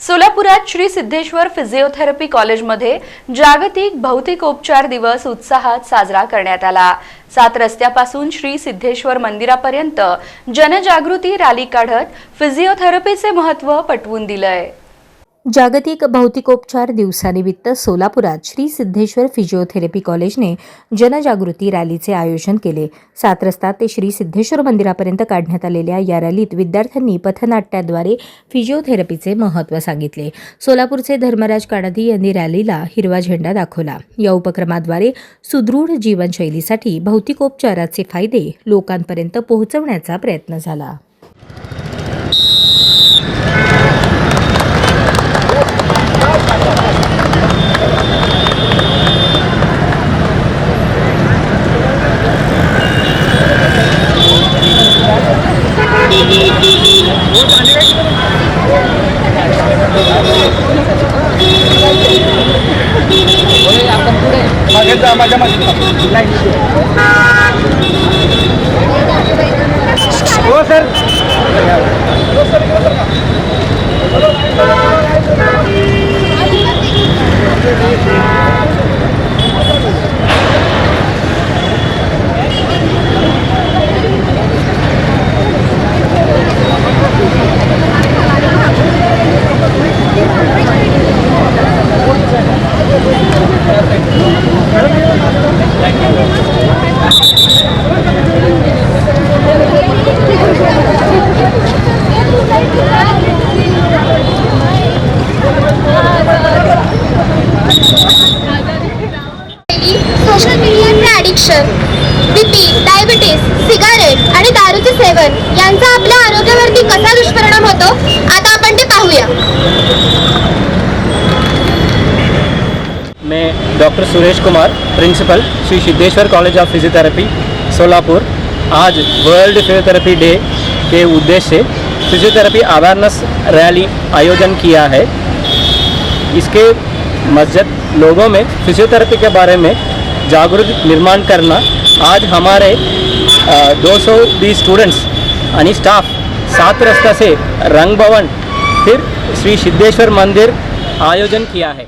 सोलापुरात श्री सिद्धेश्वर फिजिओथेरपी कॉलेजमध्ये जागतिक भौतिकोपचार दिवस उत्साहात साजरा करण्यात आला. सात रस्त्यापासून श्री सिद्धेश्वर मंदिरापर्यंत जनजागृती रॅली काढत फिजिओथेरपीचे महत्त्व पटवून दिलंय. जागतिक भौतिकोपचार दिवसानिमित्त सोलापुरात श्री सिद्धेश्वर फिजिओथेरपी कॉलेजने जनजागृती रॅलीचे आयोजन केले. सात रस्ता ते श्री सिद्धेश्वर मंदिरापर्यंत काढण्यात आलेल्या या रॅलीत विद्यार्थ्यांनी पथनाट्याद्वारे फिजिओथेरपीचे महत्त्व सांगितले. सोलापूरचे धर्मराज काडादी यांनी रॅलीला हिरवा झेंडा दाखवला. या उपक्रमाद्वारे सुदृढ जीवनशैलीसाठी भौतिकोपचाराचे फायदे लोकांपर्यंत पोहोचवण्याचा प्रयत्न झाला. माझ्या मागे हो सर. सोशल मीडियाचे ॲडिक्शन बीपी डायबिटीस सिगारेट आणि दारूचे सेवन यांचा आपल्या आरोग्यावरती कसा दुष्परिणाम होतो आता आपण ते पाहूया. मैं doctor Suresh Kumar principal Shri Siddheshwar college of physiotherapy Solapur. आज वर्ल्ड फिजियोथेरेपी डे के उद्देश्य से फिजियोथेरेपी अवेयरनेस रैली आयोजन किया है। इसके मस्जिद लोगों में फिजियोथेरेपी के बारे में जागरूक निर्माण करना। आज हमारे दो सौ बीस स्टूडेंट्स यानी स्टाफ सात रस्ता से रंग भवन फिर श्री सिद्धेश्वर मंदिर आयोजन किया है।